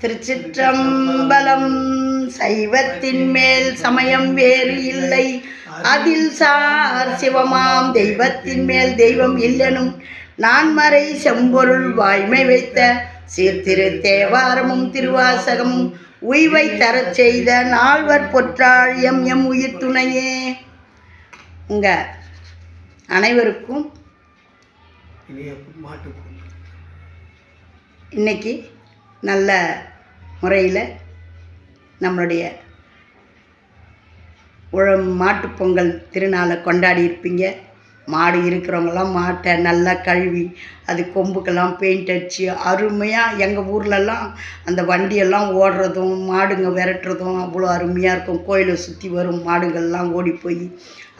திருச்சிற்றம்பலம் சைவத்தின் மேல் சமயம் வேறு இல்லை. அதில் சார் சிவமாம் தெய்வத்தின் மேல் தெய்வம் இல்லெனும் நான்மறை செம்பொருள் வாய்மை வைத்த சீர்திரு தேவாரமும் திருவாசகமும் உய்வை தரச் செய்த நால்வர் பொற்றாள் எம் எம் உயிர் துணையே உங்க அனைவருக்கும் இன்னைக்கு நல்ல முறையில் நம்மளுடைய உழ மாட்டுப்பொங்கல் திருநாளை கொண்டாடி இருப்பீங்க. மாடு இருக்கிறவங்களாம் மாட்டை நல்லா கழுவி அது கொம்புக்கெல்லாம் பெயிண்ட் அடித்து அருமையாக எங்கள் ஊர்லெல்லாம் அந்த வண்டியெல்லாம் ஓடுறதும் மாடுங்க விரட்டுறதும் அவ்வளோ அருமையாக இருக்கும். கோயிலை சுற்றி வரும் மாடுகள்லாம் ஓடி போய்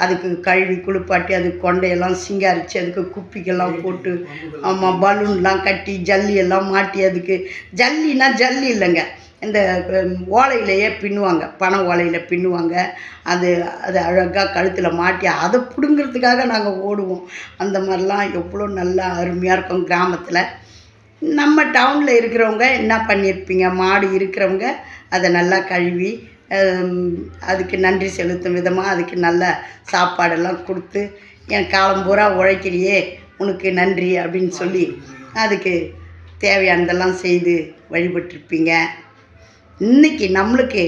அதுக்கு கழுவி குளிப்பாட்டி அதுக்கு கொண்டையெல்லாம் சிங்காரித்து அதுக்கு குப்பிக்கெல்லாம் போட்டு ஆமாம் பலூன்லாம் கட்டி ஜல்லி எல்லாம் மாட்டி அதுக்கு ஜல்லினா ஜல்லி இல்லைங்க. இந்த ஓலையிலேயே பின்னுவாங்க. பனை ஓலையில் பின்னுவாங்க. அது அது அழகாக கழுத்தில் மாட்டி அதை பிடுங்கிறதுக்காக நாங்கள் ஓடுவோம். அந்த மாதிரிலாம் எவ்வளோ நல்லா அருமையாக இருக்கும் கிராமத்தில். நம்ம டவுனில் இருக்கிறவங்க என்ன பண்ணியிருப்பீங்க? மாடு இருக்கிறவங்க அதை நல்லா கழுவி அதுக்கு நன்றி செலுத்தும் விதமாக அதுக்கு நல்ல சாப்பாடெல்லாம் கொடுத்து என் காலம் பூரா உழைக்கிறியே உனக்கு நன்றி அப்படின்னு சொல்லி அதுக்கு தேவையானதெல்லாம் செய்து வழிபட்டிருப்பீங்க. இன்னைக்கு நம்மளுக்கு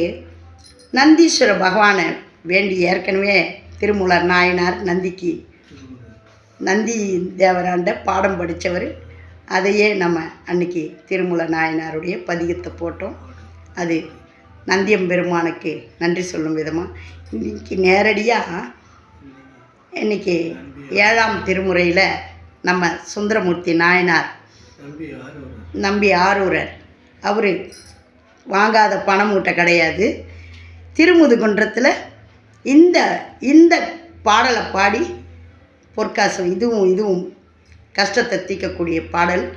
நந்தீஸ்வர பகவானை வேண்டி ஏற்கனவே திருமூலர் நாயனார் நந்திக்கு நந்தி தேவராண்ட பாடம் படித்தவர். அதையே நம்ம அன்னைக்கு திருமூல நாயனாருடைய பதிகத்தை போட்டோம். அது நந்தியம் பெருமானுக்கு நன்றி சொல்லும் விதமாக இன்னைக்கு நேரடியாக இன்னைக்கு ஏழாம் திருமுறையில் நம்ம சுந்தரமூர்த்தி நாயனார் நம்பி ஆரூரர். அவர் வாங்காத பணம் மூட்டை கிடையாது. திருமுதுகுன்றத்தில் இந்த இந்த பாடலை பாடி பொற்காசம் இதுவும் இதுவும் கஷ்டத்தை தீர்க்கக்கூடிய பாடல்.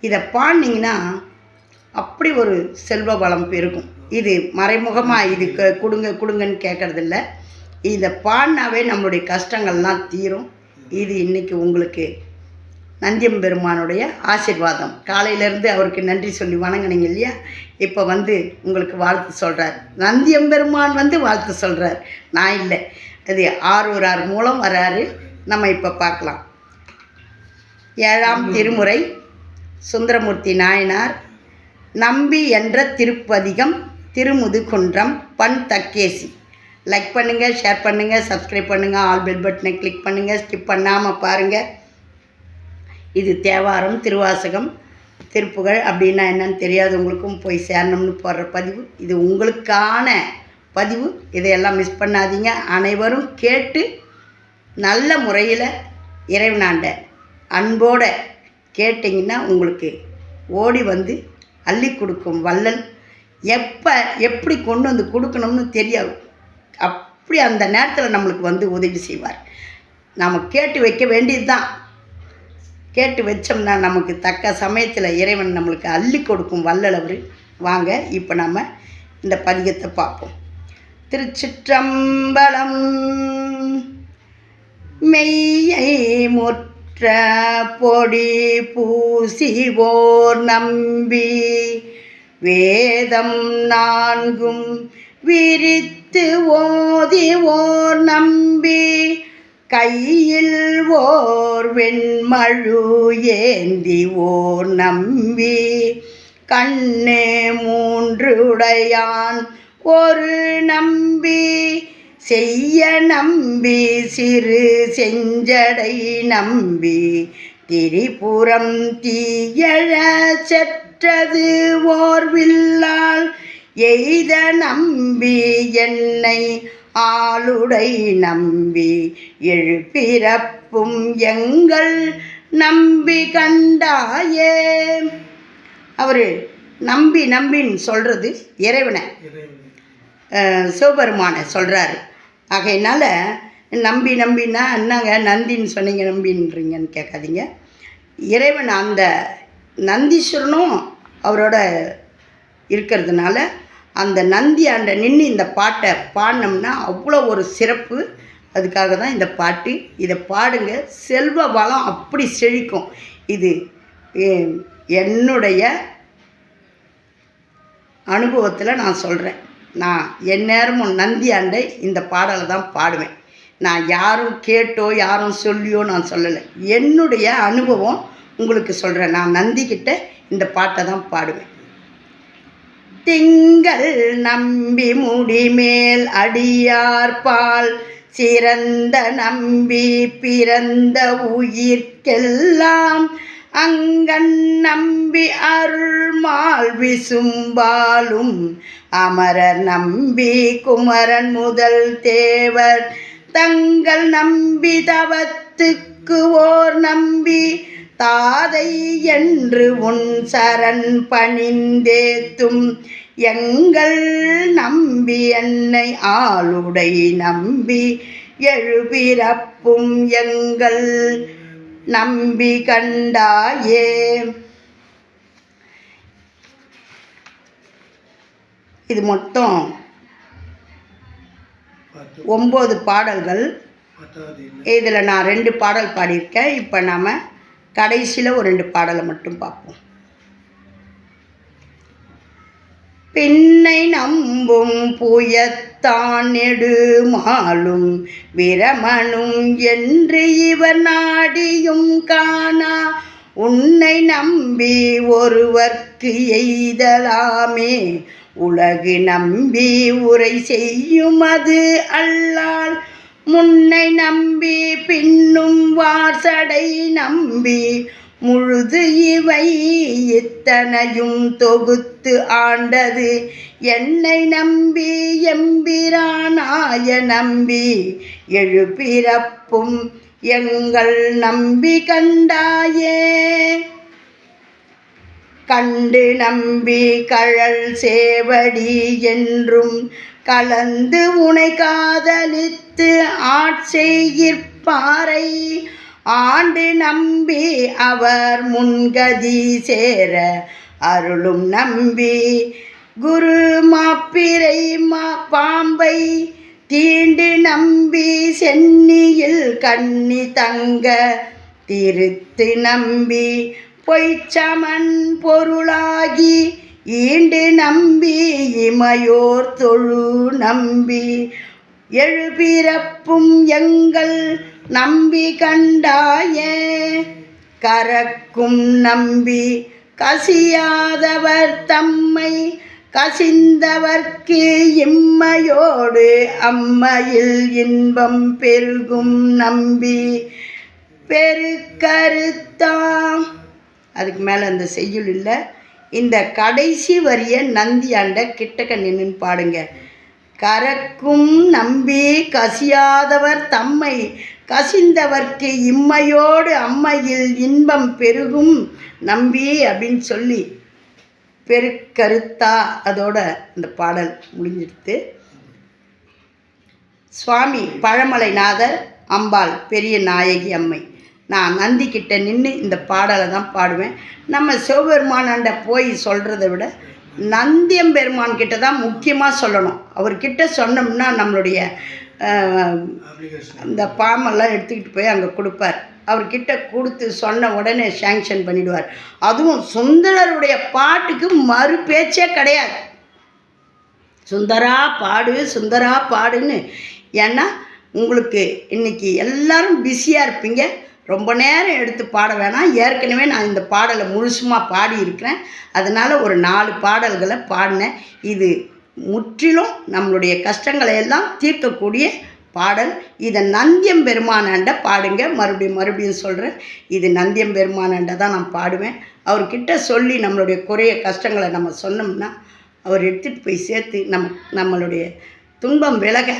இதை பாடினீங்கன்னா அப்படி ஒரு செல்வ வளம் பெருகும். இது மறைமுகமாக இது க- கொடுங்க கொடுங்கன்னு கேட்கறதில்ல. இதை பாடினாவே நம்மளுடைய கஷ்டங்கள்லாம் தீரும். இது இன்றைக்கி உங்களுக்கு நந்தியம் பெருமானுடைய ஆசீர்வாதம். காலையிலேருந்து அவருக்கு நன்றி சொல்லி வணங்கினீங்க இல்லையா? இப்போ வந்து உங்களுக்கு வாழ்த்து சொல்கிறார் நந்தியம் பெருமான் வந்து வாழ்த்து சொல்கிறார் நான் இல்லை. அது ஆரூரார் மூலம் வராரு. நம்ம இப்போ பார்க்கலாம். ஏழாம் திருமுறை சுந்தரமூர்த்தி நாயனார் நம்பி என்ற திருப்பதிகம் திருமுதுகுன்றம் பண் தக்கேசி. லைக் பண்ணுங்கள் ஷேர் பண்ணுங்கள் சப்ஸ்கிரைப் பண்ணுங்கள் ஆல் பெல் பட்டனை கிளிக் பண்ணுங்கள் ஸ்கிப் பண்ணாமல் பாருங்கள் இது தேவாரம் திருவாசகம் திருப்புகழ் அப்படின்னா என்னன்னு தெரியாதவங்களுக்கும் போய் சேரணும்னு போடுற பதிவு. இது உங்களுக்கான பதிவு. இதையெல்லாம் மிஸ் பண்ணாதீங்க. அனைவரும் கேட்டு நல்ல முறையில் இறைவனாண்ட அன்போட கேட்டிங்கன்னா உங்களுக்கு ஓடி வந்து அள்ளி கொடுக்கும் வள்ளல். எப்போ எப்படி கொண்டு வந்து கொடுக்கணும்னு தெரியாது. அப்படி அந்த நேரத்தில் நம்மளுக்கு வந்து உதவி செய்வார். நாம் கேட்டு வைக்க வேண்டியது தான் கேட்டு வச்சோம்னா நமக்கு தக்க சமயத்தில் இறைவன் நம்மளுக்கு அள்ளி கொடுக்கும் வள்ளல் வாங்க இப்போ நம்ம இந்த பதிகத்தை பார்ப்போம். திருச்சிற்றம்பலம் மெய்யை முற்ற பொடி பூசிவோர் நம்பி வேதம் நான்கும் விரித்து ஓதிவோர் நம்பி கையில் ஓர் வெண்மழு ஏந்தி ஓர் நம்பி. கண்ணே மூன்றுடையான் ஒரு நம்பி. செய்ய நம்பி சிறு செஞ்சடை நம்பி. திரிபுரம் தீயழ செற்றது ஓர்வில்லால் எய்த நம்பி என்னை ஆளுடை நம்பி எழுப்பிறப்பும் எங்கள் நம்பி கண்டாயே. அவர் நம்பி நம்பின்னு சொல்கிறது இறைவனை. இறைவன் சிவபெருமானை சொல்கிறாரு ஆகையினால நம்பி நம்பின்னா என்னங்க நந்தின்னு சொன்னீங்க நம்பின்றீங்கன்னு கேட்காதீங்க. இறைவன் அந்த நந்தீஸ்வரனும் அவரோட இருக்கிறதுனால அந்த நந்தி ஆண்ட நின்று இந்த பாட்டை பாடினோம்னா அவ்வளோ ஒரு சிறப்பு. அதுக்காக தான் இந்த பாட்டு. இதை பாடுங்க. செல்வ வளம் அப்படி செழிக்கும். இது என்னுடைய அனுபவத்தில் நான் சொல்கிறேன் நான் எந்நேரமும் நந்தி ஆண்டை இந்த பாடலை தான் பாடுவேன். நான் யாரும் கேட்டோ யாரும் சொல்லியோ நான் சொல்லலை. என்னுடைய அனுபவம் உங்களுக்கு சொல்கிறேன் நான் நந்திக்கிட்ட இந்த பாட்டை தான் பாடுவேன். திங்கள் நம்பி முடிமேல் அடியார்பால் சிறந்த நம்பி பிறந்த உயிர்க்கெல்லாம் அங்கன் நம்பி அருள்மால் விசும்பாலும் அமரர் நம்பி குமரன் முதல் தேவர். தங்கள் நம்பி தவத்துக்கு ஓர் நம்பி தாதை என்று உன் சரண் பணிந்தேத்தும் எங்கள் நம்பி என்னை ஆளுடை நம்பி எழுபிறப்பும் எங்கள் நம்பி கண்டாயே. இது மொத்தம் ஒம்பது பாடல்கள். இதில் நான் ரெண்டு பாடல் பாடியிருக்கேன். இப்போ நாம் கடைசியில் ஒரு ரெண்டு பாடலை மட்டும் பார்ப்போம். பின்னை நம்பும் புயத்தான் நெடுமாலும் விரமனும் என்று இவர் நாடியும் காணா. உன்னை நம்பி ஒருவர்க்கு எய்தலாமே. உலகு நம்பி உரை செய்யும் அது அல்லால். முன்னை நம்பி பின்னும் வாசடை நம்பி முழுது இவை இத்தனையும் தொகுத்து ஆண்டது. என்னை நம்பி எம்பிரானாய நம்பி எழுபிறப்பும் எங்கள் நம்பி கண்டாயே. கண்டு நம்பி கழல் சேவடி என்றும் கலந்து உனை காதலித்து ஆட்செய்கிற்பாரை ஆண்டு நம்பி அவர் முன்கதி சேர அருளும் நம்பி. குரு மாப்பிரை மா பாம்பை தீண்டு நம்பி சென்னியில் கண்ணி தங்க திருத்து நம்பி பொய்ச்சமன் பொருளாகி ஈண்டு நம்பி இமையோர் தொழு நம்பி எழுபிறப்பும் எங்கள் நம்பி கண்டாயே. கரக்கும் நம்பி கசியாதவர் தம்மை கசிந்தவர்க்கு இம்மையோடு அம்மையில் இன்பம் பெருகும் நம்பி. பெருக்கருத்தாம் அதுக்கு மேலே அந்த செய்யுள் இல்லை. இந்த கடைசி வரிய நந்தியாண்ட கிட்டக்க நின்றுன்னு பாடுங்க. கரக்கும் நம்பி கசியாதவர் தம்மை கசிந்தவர்க்கு இம்மையோடு அம்மையில் இன்பம் பெருகும் நம்பி அப்படின்னு சொல்லி பெருக்கருத்தா அதோட இந்த பாடல் முடிஞ்சிடுத்து. சுவாமி பழமலைநாதர் அம்பாள் பெரிய நாயகி அம்மை. நான் நந்தி கிட்ட நின்று இந்த பாடலை தான் பாடுவேன். நம்ம சிவபெருமானாண்ட போய் சொல்கிறத விட நந்தியம்பெருமான் கிட்ட தான் முக்கியமாக சொல்லணும். அவர்கிட்ட சொன்னோம்னா நம்மளுடைய இந்த பாமெல்லாம் அந்த எடுத்துக்கிட்டு போய் அங்கே கொடுப்பார். அவர்கிட்ட கொடுத்து சொன்ன உடனே சேங்ஷன் பண்ணிடுவார். அதுவும் சுந்தரருடைய பாட்டுக்கு மறு பேச்சே கிடையாது. சுந்தரா பாடு சுந்தரா பாடுன்னு. ஏன்னா உங்களுக்கு இன்னைக்கு எல்லாரும் பிஸியாக இருப்பீங்க. ரொம்ப நேரம் எடுத்து பாட வேணாம். ஏற்கனவே நான் இந்த பாடலை முழுசுமாக பாடியிருக்கிறேன். அதனால் ஒரு நாலு பாடல்களை பாடினேன். இது முற்றிலும் நம்மளுடைய கஷ்டங்களை எல்லாம் தீர்க்கக்கூடிய பாடல். இதை நந்தியம் பெருமானாண்ட பாடுங்க. மறுபடியும் மறுபடியும் சொல்கிறேன் இது நந்தியம் பெருமானாண்ட தான் நான் பாடுவேன். அவர்கிட்ட சொல்லி நம்மளுடைய குறைய கஷ்டங்களை நம்ம சொன்னோம்னா அவர் எடுத்துகிட்டு போய் சேர்த்து நம் நம்மளுடைய துன்பம் விலக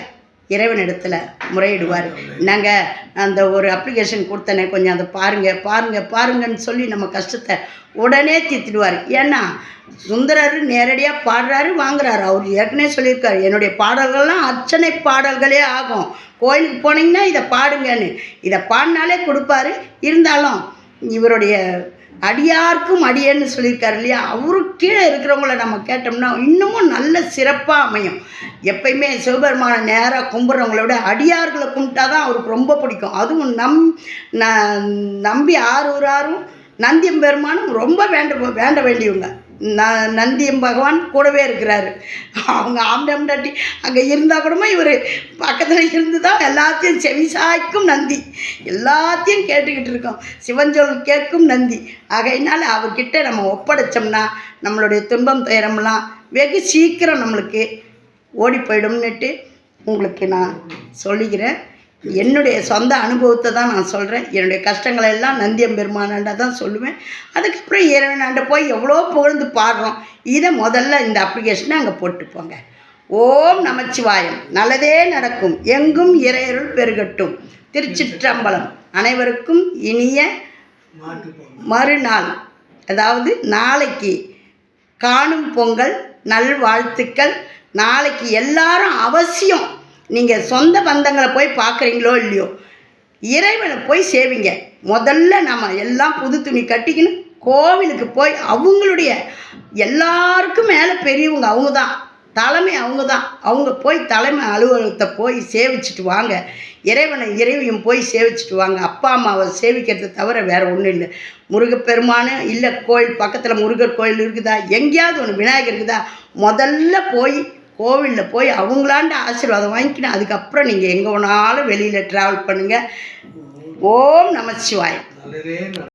இறைவனிடத்தில் முறையிடுவார். நாங்கள் அந்த ஒரு அப்ளிகேஷன் கொடுத்தனே கொஞ்சம் அதை பாருங்கள் பாருங்கள் பாருங்கன்னு சொல்லி நம்ம கஷ்டத்தை உடனே தீர்த்திடுவார். ஏன்னா சுந்தரர் நேரடியாக பாடுறாரு வாங்குறாரு. அவர் ஏற்கனவே சொல்லியிருக்காரு என்னுடைய பாடல்கள்லாம் அர்ச்சனை பாடல்களே ஆகும். கோயிலுக்கு போனீங்கன்னா இதை பாடுங்கன்னு. இதை பாடினாலே கொடுப்பாரு. இருந்தாலும் இவருடைய அடியார்க்கும் அடியேன்னு சொல்லியிருக்காரு இல்லையா? அவருக்கு கீழே இருக்கிறவங்கள நம்ம கேட்டோம்னா இன்னமும் நல்ல சிறப்பாக அமையும். எப்பயுமே சிவபெருமான நேராக கும்பிட்றவங்கள விட அடியார்களை கும்பிட்டா தான் அவருக்கு ரொம்ப பிடிக்கும். அதுவும் நம் நம்பி ஆரூராரும் நந்தியம் பெருமானும் ரொம்ப வேண்ட வேண்ட வேண்டியவங்க. ந நந்தியம் பகவான் கூடவே இருக்கிறாரு. அவங்க ஆம்டாம்டாட்டி அங்கே இருந்தால் கூடமா இவர் பக்கத்தில் இருந்து தான் எல்லாத்தையும் செவிசாய்க்கும் நந்தி. எல்லாத்தையும் கேட்டுக்கிட்டு இருக்கோம். சிவஞ்சொல் கேட்கும் நந்தி. ஆகையினால அவர்கிட்ட நம்ம ஒப்படைச்சோம்னா நம்மளுடைய துன்பம் துயரம்லாம் வெகு சீக்கிரம் நம்மளுக்கு ஓடி போயிடும்னுட்டு உங்களுக்கு நான் சொல்லிக்கிறேன். என்னுடைய சொந்த அனுபவத்தை தான் நான் சொல்கிறேன் என்னுடைய கஷ்டங்களை எல்லாம் நந்தியம் பெருமானாண்ட தான் சொல்லுவேன். அதுக்கப்புறம் இறைவனாண்ட போய் எவ்வளோ புகழ்ந்து பாடுறோம். இதை முதல்ல இந்த அப்ளிகேஷனை அங்கே போட்டுப்போங்க ஓம் நமச்சிவாயம். நல்லதே நடக்கும். எங்கும் இறையருள் பெருகட்டும். திருச்சிற்றம்பலம். அனைவருக்கும் இனிய மறுநாள். அதாவது நாளைக்கு. காணும் பொங்கல் நல்வாழ்த்துக்கள். நாளைக்கு எல்லாரும் அவசியம். நீங்கள் சொந்த பந்தங்களை போய் பார்க்குறீங்களோ இல்லையோ இறைவனை போய் சேவிங்க. முதல்ல நம்ம எல்லாம் புது துணி கட்டிக்கணும் கோவிலுக்கு போய் அவங்களுடைய எல்லாருக்கும் மேலே பெரியவங்க அவங்க தான். தலைமை அவங்க தான். அவங்க போய் தலைமை அலுவலகத்தை போய் சேவிச்சிட்டு வாங்க. இறைவனை இறைவியும் போய் சேவிச்சுட்டு வாங்க. அப்பா அம்மாவை சேவிக்கிறதை தவிர வேறு ஒன்றும் இல்லை. முருகப்பெருமானு இல்லை கோயில் பக்கத்தில் முருகர் கோயில் இருக்குதா? எங்கேயாவது ஒன்று விநாயகர் இருக்குதா? முதல்ல போய் கோவிலில் போய் அவங்களாண்ட ஆசீர்வாதம் வாங்கிக்கணும் அதுக்கப்புறம் நீங்கள் எங்கே வேணாலும் வெளியில் ட்ராவல் பண்ணுங்கள் ஓம் நமச்சிவாயம்